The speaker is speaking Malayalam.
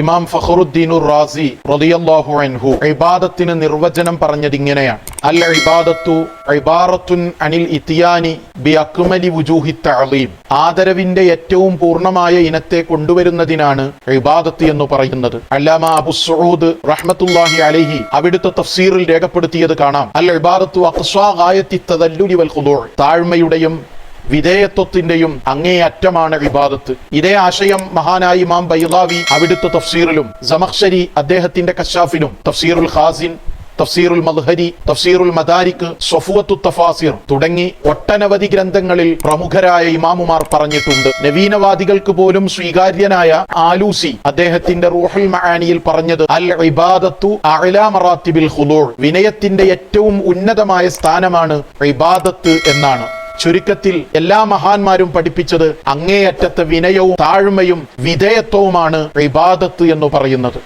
ഇമാം ഫഖറുദ്ദീനുർ റാസി റളിയല്ലാഹു അൻഹു ഇബാദത്തിന് നിർവചനം പറഞ്ഞത് ഇങ്ങനെയാണ്. അൽ ഇബാദത്തു ഇബാറത്തുൻ അനിൽ ഇത്തിയാനി ബി അക്മലി വുജൂഹി തഅലീം. ആദരവിന്റെ ഏറ്റവും പൂർണമായ ഇനത്തെ കൊണ്ടുവരുന്നതിനാണ് ഇബാദത്ത് എന്ന് പറയുന്നത്. അല്ലാമ അബു സഊദ് റഹ്മത്തുള്ളാഹി അലൈഹി അവിടുത്തെ തഫ്സീറിൽ രേഖപ്പെടുത്തിയത് കാണാം. അൽ ഇബാദത്തു അഖ്സാ ഗായത്തി തദല്ലുലി വൽ ഖുദൂഅ് താഴ്മയുടെയും വിധേയത്വത്തിന്റെയും അങ്ങേയറ്റമാണ് വിവാദത്ത്. ഇതേ ആശയം മഹാനായ ഇമാം ബൈലാവി അവിടുത്തെ തഫ്സീറിലും സമഖ്ശരി അദ്ദേഹത്തിന്റെ കശാഫിലും തഫ്സീറുൽ ഖാസിൻ തഫ്സീറുൽ മദ്ഹരി തഫ്സീറുൽ മദാരിക്ക് സൊഫുവത്തു തഫാസിർ തുടങ്ങി ഒട്ടനവധി ഗ്രന്ഥങ്ങളിൽ പ്രമുഖരായ ഇമാമുമാർ പറഞ്ഞിട്ടുണ്ട്. നവീനവാദികൾക്ക് പോലും സ്വീകാര്യനായ ആലൂസി അദ്ദേഹത്തിന്റെ റൂഹുൽ മഹാനിയിൽ പറഞ്ഞത് അൽ ഇബാദത്തു അഅ്ലാ മറാത്തിബിൽ ഖുദൂർ വിനയത്തിന്റെ ഏറ്റവും ഉന്നതമായ സ്ഥാനമാണ് ഇബാദത്ത് എന്നാണ്. ചുരുക്കത്തിൽ എല്ലാ മഹാന്മാരും പഠിപ്പിച്ചത് അങ്ങേയറ്റത്തെ വിനയവും താഴ്മയും വിധേയത്വവുമാണ് ഇബാദത്ത് എന്ന് പറയുന്നത്.